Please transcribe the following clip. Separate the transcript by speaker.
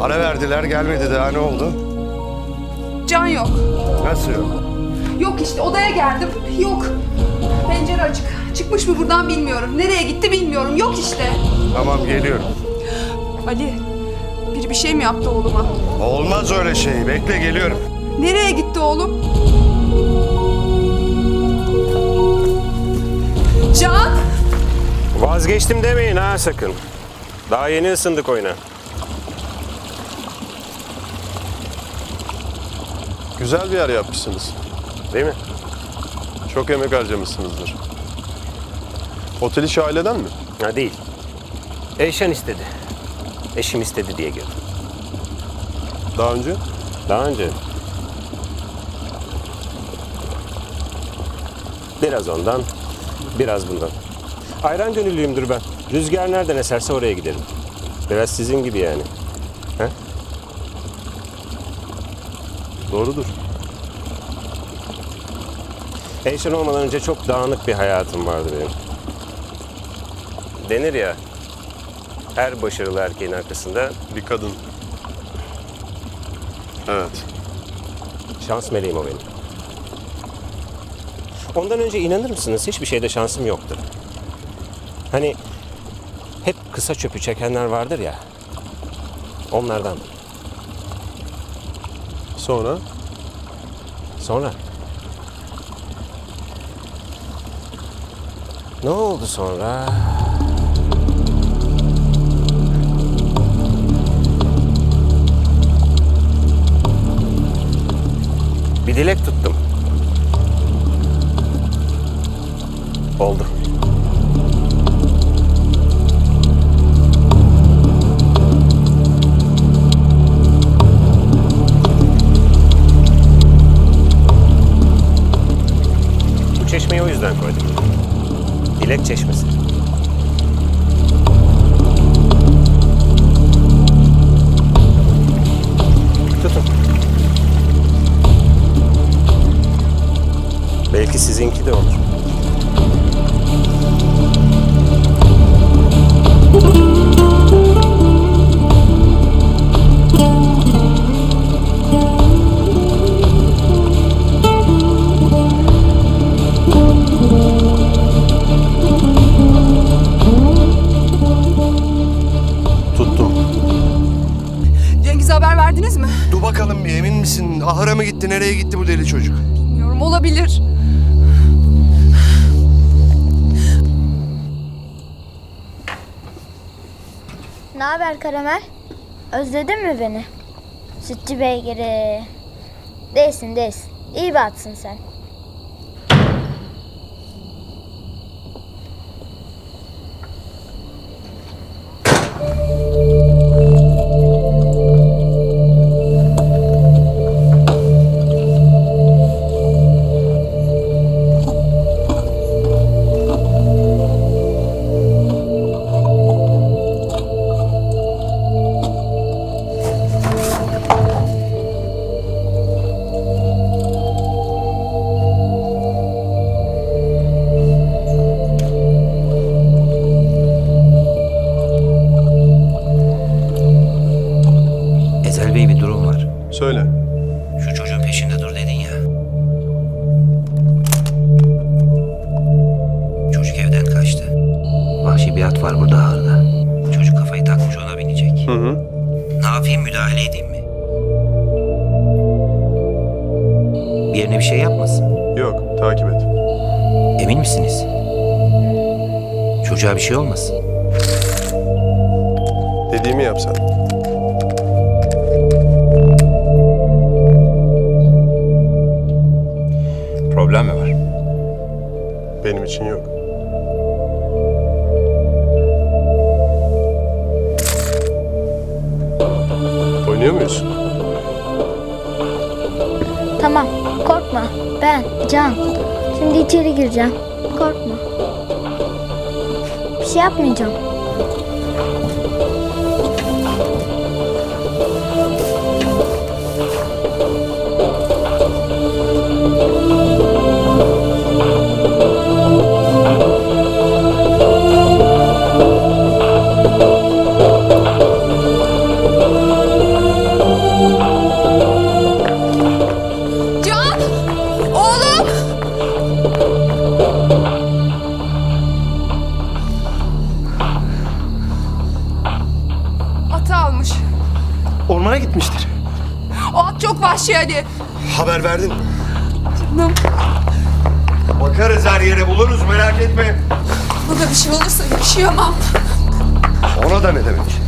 Speaker 1: Ara verdiler gelmedi daha ne oldu?
Speaker 2: Can yok.
Speaker 1: Nasıl yok?
Speaker 2: Yok işte odaya geldim. Yok. Pencere açık. Çıkmış mı buradan bilmiyorum. Nereye gitti bilmiyorum. Yok işte.
Speaker 1: Tamam geliyorum.
Speaker 2: Ali, biri bir şey mi yaptı oğluma?
Speaker 1: Olmaz öyle şey. Bekle geliyorum.
Speaker 2: Nereye gitti oğlum? Can!
Speaker 3: Vazgeçtim demeyin ha sakın. Daha yeni ısındık oyuna.
Speaker 4: Güzel bir yer yapmışsınız.
Speaker 3: Değil mi?
Speaker 4: Çok emek harcamışsınızdır. Otel işi aileden mi?
Speaker 3: Ha değil. Eşen istedi. Eşim istedi diye girdim.
Speaker 4: Daha önce?
Speaker 3: Daha önce. Biraz ondan, biraz bundan. Ayran gönüllüyümdür ben. Rüzgar nereden eserse oraya giderim. Biraz sizin gibi yani. He?
Speaker 4: Doğrudur.
Speaker 3: Eşen olmadan önce çok dağınık bir hayatım vardı benim. Denir ya, her başarılı erkeğin arkasında
Speaker 4: Bir kadın. Evet.
Speaker 3: Şans meleğim o benim. Ondan önce inanır mısınız hiçbir şeyde şansım yoktu. Hani hep kısa çöpü çekenler vardır ya. Onlardan.
Speaker 4: Sonra?
Speaker 3: Sonra. Ne oldu sonra? Bir dilek tuttum. Oldu. Çeşmeyi o yüzden koydum. Dilek çeşmesi.
Speaker 1: Misin? Ahıra mı gitti? Nereye gitti bu deli çocuk?
Speaker 2: Bilmiyorum, olabilir.
Speaker 5: Ne haber Karamel? Özledin mi beni? Sütçü beygiri. Değilsin değilsin. İyi bir atsın sen.
Speaker 6: var burada ahırda. Çocuk kafayı takmış ona binecek.
Speaker 4: Hı hı.
Speaker 6: Ne yapayım müdahale edeyim mi? Bir yerine bir şey yapmasın.
Speaker 4: Yok, takip et.
Speaker 6: Emin misiniz? Çocuğa bir şey olmasın.
Speaker 4: Dediğimi yap sen.
Speaker 6: Problem mi var?
Speaker 4: Benim için yok.
Speaker 5: Can. Şimdi içeri gireceğim. Korkma. Bir şey yapmayacağım.
Speaker 2: Vahşi Ali.
Speaker 1: Haber verdin.
Speaker 2: Canım.
Speaker 1: Bakarız her yere buluruz merak etme.
Speaker 2: Bana bir şey olursa yaşayamam.
Speaker 1: Ona da ne demek?